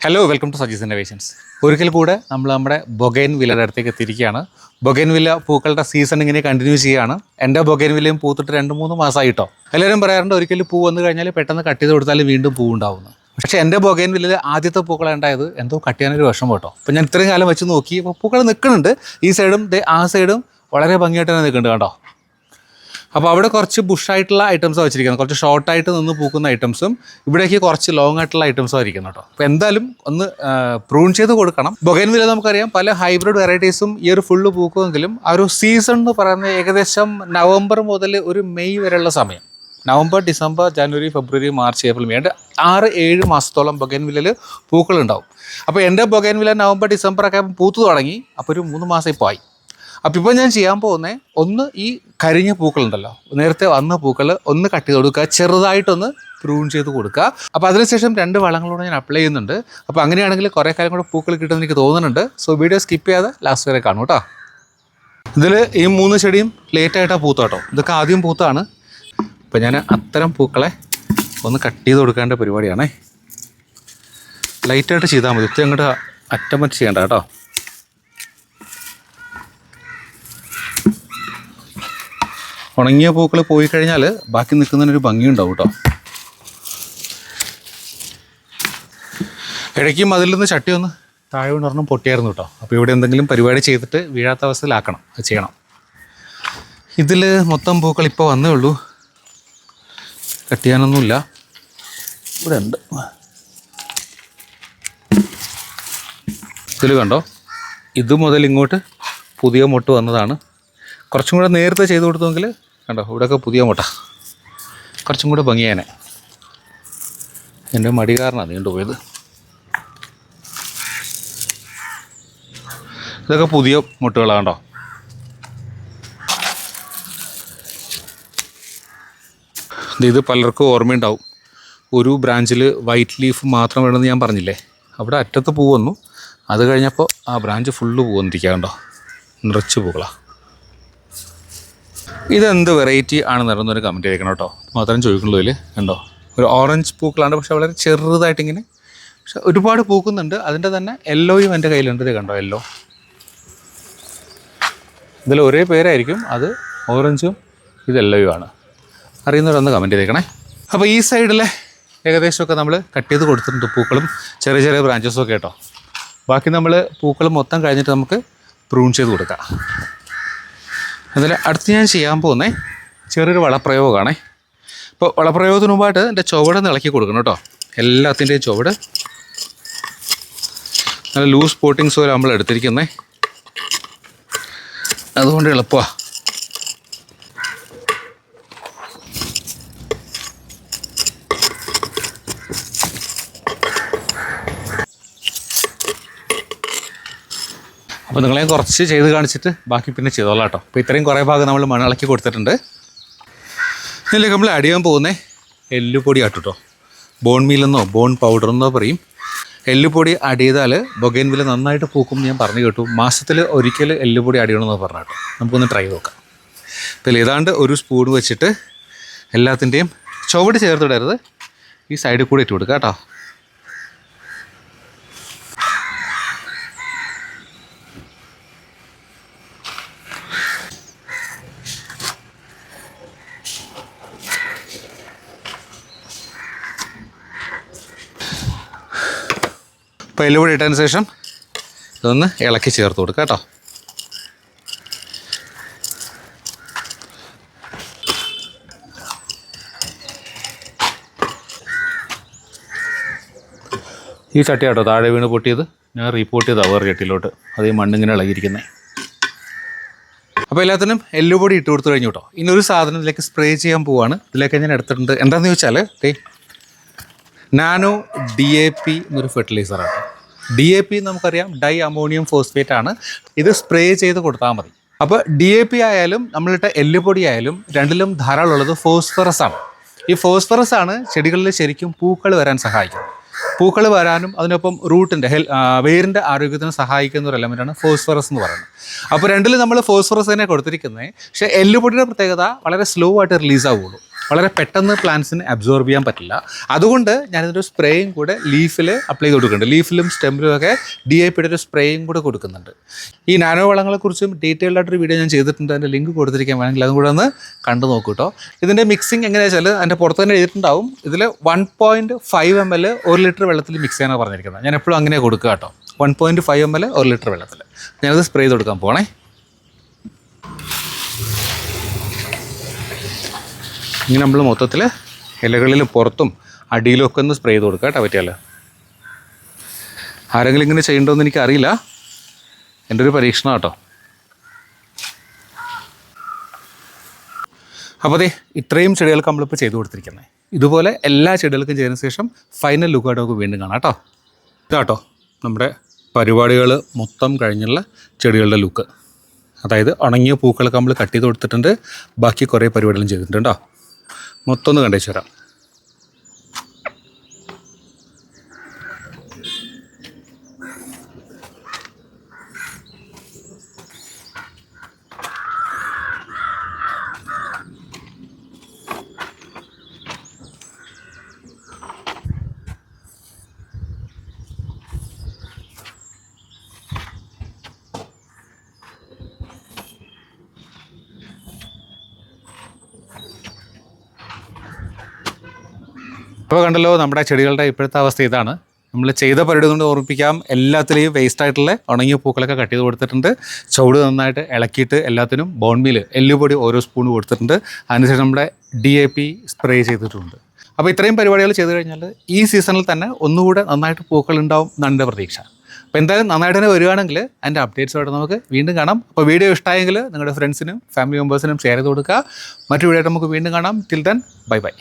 Hello welcome to Saji's innovations ഒരിക്കൽ കൂടെ നമ്മൾ നമ്മുടെ ബൊഗൈൻ വില്ലയുടെ അടുത്തേക്ക് എത്തിയിരിക്കുകയാണ്. ബൊഗൈൻ വില്ല പൂക്കളുടെ സീസൺ ഇങ്ങനെ കണ്ടിന്യൂ ചെയ്യുകയാണ്. എന്റെ ബൊഗൈൻ വില്ലയും പൂത്തിട്ട് രണ്ട് മൂന്ന് മാസമായിട്ടോ. എല്ലാവരും പറയാറുണ്ട് ഒരിക്കൽ പൂ വന്നു കഴിഞ്ഞാൽ പെട്ടെന്ന് കട്ട് ചെയ്ത് കൊടുത്താൽ വീണ്ടും പൂ ഉണ്ടാവുന്നു പക്ഷേ എന്റെ ബൊഗൈൻ വില്ലയിൽ ആദ്യത്തെ പൂക്കളുണ്ടായത് എന്തോ കട്ട് ചെയ്യാനൊരു വിഷമം കേട്ടോ. അപ്പോൾ ഞാൻ ഇത്രയും കാലം വെച്ച് നോക്കി. പൂക്കൾ നിൽക്കുന്നുണ്ട്. ഈ സൈഡും ആ സൈഡും വളരെ ഭംഗിയായിട്ട് തന്നെ നിൽക്കുന്നുണ്ട് കേട്ടോ അപ്പോൾ അവിടെ കുറച്ച് ബുഷായിട്ടുള്ള ഐറ്റംസാണ് വെച്ചിരിക്കുന്നത്. കുറച്ച് ഷോർട്ടായിട്ട് നിന്ന് പൂക്കുന്ന ഐറ്റംസും ഇവിടേക്ക് കുറച്ച് ലോങ് ആയിട്ടുള്ള ഐറ്റംസും ആയിരിക്കുന്നു കേട്ടോ. അപ്പോൾ എന്തായാലും ഒന്ന് പ്രൂൺ ചെയ്ത് കൊടുക്കണം. വില നമുക്കറിയാം പല ഹൈബ്രിഡ് വെറൈറ്റീസും ഈ ഒരു ഫുള്ള് പൂക്കുമെങ്കിലും ആ ഒരു സീസൺ എന്ന് പറയുന്നത് ഏകദേശം നവംബർ മുതൽ ഒരു മെയ് വരെയുള്ള സമയം. നവംബർ ഡിസംബർ ജനുവരി ഫെബ്രുവരി മാർച്ച് ഏപ്രിൽ മെയ് ആറ് ഏഴ് മാസത്തോളം ബൊഗൈൻ വില്ലയിൽ പൂക്കളുണ്ടാവും. അപ്പോൾ എന്റെ ബൊഗൈൻ വില നവംബർ ഡിസംബർ ഒക്കെ പൂത്തു തുടങ്ങി. അപ്പോൾ ഒരു മൂന്ന് മാസം ഇപ്പോൾ ആയി. അപ്പോൾ ഇപ്പോൾ ഞാൻ ചെയ്യാൻ പോകുന്നത് ഒന്ന് ഈ കരിഞ്ഞ പൂക്കളുണ്ടല്ലോ. നേരത്തെ വന്ന പൂക്കൾ ഒന്ന് കട്ട് ചെയ്ത് കൊടുക്കുക ചെറുതായിട്ടൊന്ന് പ്രൂൺ ചെയ്ത് കൊടുക്കുക. അപ്പോൾ അതിനുശേഷം രണ്ട് വളങ്ങളോട് ഞാൻ അപ്ലൈ ചെയ്യുന്നുണ്ട്. അപ്പോൾ അങ്ങനെയാണെങ്കിൽ കുറേ കാലം കൂടെ പൂക്കൾ കിട്ടുമെന്ന് എനിക്ക് തോന്നുന്നുണ്ട്. സോ വീഡിയോ സ്കിപ്പ് ചെയ്യാതെ ലാസ്റ്റ് വരെ കാണും കേട്ടോ ഇതിൽ ഈ മൂന്ന് ചെടിയും ലേറ്റായിട്ടാണ് പൂത്ത കേട്ടോ ഇതൊക്കെ ആദ്യം പൂത്താണ്. അപ്പോൾ ഞാൻ അത്തരം പൂക്കളെ ഒന്ന് കട്ട് ചെയ്ത് കൊടുക്കേണ്ട പരിപാടിയാണേ. ലൈറ്റായിട്ട് ചെയ്താൽ മതി. ഇത്തിരി അങ്ങോട്ട് അറ്റം ചെയ്യണ്ട കേട്ടോ. ഉണങ്ങിയ പൂക്കൾ പോയി കഴിഞ്ഞാൽ ബാക്കി നിൽക്കുന്നതിനൊരു ഭംഗിയുണ്ടാവും കേട്ടോ ഇടയ്ക്കും അതിൽ നിന്ന് ചട്ടി ഒന്ന് താഴെ ഉണർന്നും പൊട്ടിയായിരുന്നു കേട്ടോ അപ്പോൾ ഇവിടെ എന്തെങ്കിലും പരിപാടി ചെയ്തിട്ട് വീഴാത്ത അവസ്ഥയിലാക്കണം. അത് ചെയ്യണം. ഇതിൽ മൊത്തം പൂക്കൾ ഇപ്പോൾ വന്നേ ഉള്ളൂ. കട്ട് ചെയ്യാനൊന്നുമില്ല. ഇവിടെ ഉണ്ട്. ഇതിൽ കണ്ടോ? ഇത് മുതൽ ഇങ്ങോട്ട് പുതിയ മൊട്ട് വന്നതാണ്. കുറച്ചും കൂടെ നേരത്തെ ചെയ്ത് കൊടുത്തെങ്കിൽ കണ്ടോ? ഇവിടെയൊക്കെ പുതിയ മുട്ട കുറച്ചും കൂടെ ഭംഗിയാനെ എന്റെ മടി കാരണമാണ് നീണ്ടുപോയത് ഇതൊക്കെ പുതിയ മുട്ടുകളാണ് ഇത് പലർക്കും ഓർമ്മയുണ്ടാവും. ഒരു ബ്രാഞ്ചിൽ വൈറ്റ് ലീഫ് മാത്രം വേണമെന്ന് ഞാൻ പറഞ്ഞില്ലേ? അവിടെ അറ്റത്ത് പൂ വന്നു. അത് കഴിഞ്ഞപ്പോൾ ആ ബ്രാഞ്ച് ഫുള്ള് പൂ വന്നിരിക്കുക കണ്ടോ? നിറച്ച് പൂക്കളാണ് ഇതെന്ത് വെറൈറ്റി ആണെന്ന് അറിയുന്നൊരു കമന്റ് ആയിരിക്കണം കേട്ടോ. മാത്രം ചോദിക്കുള്ളൂ ഇതിൽ കണ്ടോ? ഒരു ഓറഞ്ച് പൂക്കളാണ് പക്ഷെ വളരെ ചെറുതായിട്ടിങ്ങനെ പക്ഷെ ഒരുപാട് പൂക്കുന്നുണ്ട്. അതിന്റെ തന്നെ യെല്ലോയും എന്റെ കയ്യിലുണ്ട്. ഇത് കണ്ടോ യെല്ലോ ഇതിൽ ഒരേ പേരായിരിക്കും. അത് ഓറഞ്ചും ഇത് യെല്ലോയും ആണ്. അറിയുന്നവരൊന്ന് കമന്റ് ചെയ്തേക്കണേ. അപ്പോൾ ഈ സൈഡിലെ ഏകദേശമൊക്കെ നമ്മൾ കട്ട് ചെയ്ത് കൊടുത്തിട്ടുണ്ട് പൂക്കളും ചെറിയ ചെറിയ ബ്രാഞ്ചസും ഒക്കെ കേട്ടോ. ബാക്കി നമ്മൾ പൂക്കൾ മൊത്തം കഴിഞ്ഞിട്ട് നമുക്ക് പ്രൂൺ ചെയ്ത് കൊടുക്കാം. അതിൽ അടുത്ത് ഞാൻ ചെയ്യാൻ പോകുന്നത് ചെറിയൊരു വളപ്രയോഗമാണ്. ഇപ്പോൾ വളപ്രയോഗത്തിന് മുമ്പായിട്ട് എന്റെ ചുവട് ഇളക്കി കൊടുക്കണം കേട്ടോ. എല്ലാത്തിന്റെയും ചുവട്. നല്ല ലൂസ് പോട്ടിങ്സ് പോലെ നമ്മൾ എടുത്തിരിക്കുന്നേ. അതുകൊണ്ട് എളുപ്പമാണ് അപ്പോൾ നിങ്ങളെ കുറച്ച് ചെയ്ത് കാണിച്ചിട്ട് ബാക്കി പിന്നെ ചെയ്തോളാം കേട്ടോ. അപ്പോൾ ഇത്രയും കുറേ ഭാഗം നമ്മൾ മണ്ണിളക്കി കൊടുത്തിട്ടുണ്ട്. ഇതിലേക്ക് നമ്മൾ ആഡ് ചെയ്യാൻ പോകുന്നത് എല്ലുപൊടി ആട്ടോ ബോൺ മീലെന്നോ ബോൺ പൗഡർ എന്നോ പറയും. എല്ലുപൊടി ആഡ് ചെയ്താൽ ബൊഗൈൻ വില നന്നായിട്ട് പൂക്കും ഞാൻ പറഞ്ഞു കേട്ടു. മാസത്തിൽ ഒരിക്കൽ എല്ലുപൊടി ആഡ് ചെയ്യണമെന്ന് പറഞ്ഞു കേട്ടോ. നമുക്കൊന്ന് ട്രൈ നോക്കാം. അപ്പോൾ ഏതാണ്ട് ഒരു സ്പൂൺ വെച്ചിട്ട് എല്ലാത്തിന്റെയും ചുവട് ചേർത്തിടരുത് ഈ സൈഡിൽ കൂടെ ഇട്ട് കൊടുക്കാം കേട്ടോ. അപ്പോൾ എല്ലുപൊടി ഇട്ടതിന് ശേഷം ഇതൊന്ന് ഇളക്കി ചേർത്ത് കൊടുക്കുക കേട്ടോ. ഈ ചട്ടി കേട്ടോ താഴെ വീണ് പൊട്ടിയത്. ഞാൻ റീപ്പോർട്ട് ചെയ്താൽ വേറെ ചട്ടിയിലോട്ട്. അത് ഈ മണ്ണിങ്ങനെ ഇളകിയിരിക്കുന്നത് അപ്പോൾ എല്ലാത്തിനും എല്ലുപൊടി ഇട്ട് കൊടുത്തു കഴിഞ്ഞു കേട്ടോ. ഇനി ഒരു സാധനം ഇതിലേക്ക് സ്പ്രേ ചെയ്യാൻ പോവാണ്. ഇതിലേക്ക് ഞാൻ എടുത്തിട്ടുണ്ട്. എന്താണെന്ന് ചോദിച്ചാൽ നാനോ ഡി എ പി എന്നൊരു ഫെർട്ടിലൈസറാണ് ഡി എ പി നമുക്കറിയാം. ഡൈ അമോണിയം ഫോസ്ഫേറ്റ് ആണ്. ഇത് സ്പ്രേ ചെയ്ത് കൊടുത്താൽ മതി. അപ്പോൾ ഡി എ പി ആയാലും നമ്മളിട്ട എല്ലുപൊടി ആയാലും രണ്ടിലും ധാരാളം ഉള്ളത് ഫോസ്ഫറസ് ആണ്. ഈ ഫോസ്ഫറസ് ആണ് ചെടികളിൽ ശരിക്കും പൂക്കൾ വരാൻ സഹായിക്കുന്നത് പൂക്കൾ വരാനും അതിനൊപ്പം റൂട്ടിന്റെ ഹെൽ വേരിന്റെ ആരോഗ്യത്തിന് സഹായിക്കുന്ന ഒരു എലമെന്റാണ് ഫോസ്ഫറസ് എന്ന് പറയുന്നത്. അപ്പോൾ രണ്ടിൽ നമ്മൾ ഫോസ്ഫറസ് തന്നെ കൊടുത്തിരിക്കുന്നത് പക്ഷേ എല്ലുപൊടിയുടെ പ്രത്യേകത വളരെ സ്ലോ ആയിട്ട് റിലീസ് ആവുള്ളൂ. വളരെ പെട്ടെന്ന് പ്ലാന്റ്സിന് അബ്സോർബ് ചെയ്യാൻ പറ്റില്ല. അതുകൊണ്ട് ഞാനിതൊരു സ്പ്രേയും കൂടെ ലീഫിൽ അപ്ലൈ ചെയ്ത് കൊടുക്കുന്നുണ്ട്. ലീഫിലും സ്റ്റെമ്പിലും ഒക്കെ ഡി ഐ പിയുടെ ഒരു സ്പ്രേയും കൂടെ കൊടുക്കുന്നുണ്ട്. ഈ നാനോ വളങ്ങളെക്കുറിച്ചും ഡീറ്റെയിൽഡ് ആയിട്ടൊരു വീഡിയോ ഞാൻ ചെയ്തിട്ടുണ്ട്. അതിന്റെ ലിങ്ക് കൊടുത്തിരിക്കാൻ വേണമെങ്കിൽ അതും കൂടെ ഒന്ന് കണ്ടു നോക്കൂ കേട്ടോ ഇതിന്റെ മിക്സിംഗ് എങ്ങനെയാണെന്ന് വെച്ചാൽ അതിന്റെ പുറത്ത് തന്നെ എഴുതിയിട്ടുണ്ടാവും. ഇതിൽ one point five M L ഒരു ലിറ്റർ വെള്ളത്തിൽ മിക്സ് ചെയ്യാനാണ് പറഞ്ഞിരിക്കുന്നത്. ഞാൻ എപ്പോഴും അങ്ങനെ കൊടുക്കുക കേട്ടോ one point five M L ഒരു ലിറ്റർ വെള്ളത്തിൽ ഞാനത് സ്പ്രേ ചെയ്ത് കൊടുക്കാൻ പോണേ. ഇങ്ങനെ നമ്മൾ മൊത്തത്തിൽ ഇലകളിൽ പുറത്തും അടിയിലും ഒക്കെ ഒന്ന് സ്പ്രേ ചെയ്ത് കൊടുക്കുക കേട്ടോ പറ്റിയാൽ ആരെങ്കിലും ഇങ്ങനെ ചെയ്യണ്ടോയെന്ന് എനിക്ക് അറിയില്ല എന്റെ ഒരു പരീക്ഷണം കേട്ടോ. അപ്പോൾ അതെ ഇത്രയും ചെടികൾക്ക് നമ്മളിപ്പോൾ ചെയ്തു കൊടുത്തിരിക്കുന്നത് ഇതുപോലെ എല്ലാ ചെടികൾക്കും ചെയ്തതിന് ശേഷം ഫൈനൽ ലുക്കായിട്ട് നമുക്ക് വീണ്ടും കാണാം കേട്ടോ. ഇതാട്ടോ നമ്മുടെ പരിപാടികൾ മൊത്തം കഴിഞ്ഞുള്ള ചെടികളുടെ ലുക്ക് അതായത് ഉണങ്ങിയ പൂക്കളൊക്കെ നമ്മൾ കട്ട് ചെയ്ത് കൊടുത്തിട്ടുണ്ട്. ബാക്കി കുറേ പരിപാടികളും ചെയ്തിട്ടുണ്ട് കേട്ടോ. മൊത്തം ഒന്ന് കണ്ടേച്ചു തരാം. ഇപ്പോൾ കണ്ടല്ലോ നമ്മുടെ ചെടികളുടെ ഇപ്പോഴത്തെ അവസ്ഥ ഇതാണ്. നമ്മൾ ചെയ്ത പരിപാടി കൊണ്ട് ഓർമ്മിപ്പിക്കാം. എല്ലാത്തിലെയും വേസ്റ്റ് ആയിട്ടുള്ള ഉണങ്ങിയ പൂക്കളൊക്കെ കട്ട് ചെയ്ത് കൊടുത്തിട്ടുണ്ട്. ചുവട് നന്നായിട്ട് ഇളക്കിയിട്ട് എല്ലാത്തിനും ബോൺമീൽ എല്ലുപൊടി ഓരോ സ്പൂൺ കൊടുത്തിട്ടുണ്ട്. അതിനുശേഷം നമ്മുടെ ഡി എ പി സ്പ്രേ ചെയ്തിട്ടുണ്ട്. അപ്പോൾ ഇത്രയും പരിപാടികൾ ചെയ്തു കഴിഞ്ഞാൽ ഈ സീസണിൽ തന്നെ ഒന്നുകൂടെ നന്നായിട്ട് പൂക്കൾ ഉണ്ടാവും എന്നാണ് പ്രതീക്ഷ. അപ്പോൾ എന്തായാലും നന്നായിട്ട് തന്നെ വരികയാണെങ്കിൽ അതിന്റെ അപ്ഡേറ്റ്സുമായിട്ട് നമുക്ക് വീണ്ടും കാണാം. അപ്പോൾ വീഡിയോ ഇഷ്ടമായെങ്കിൽ നിങ്ങളുടെ ഫ്രണ്ട്സിനും ഫാമിലി മെമ്പേഴ്സിനും ഷെയർ ചെയ്ത് കൊടുക്കുക. മറ്റു വീഡിയോ നമുക്ക് വീണ്ടും കാണാം. Till then bye bye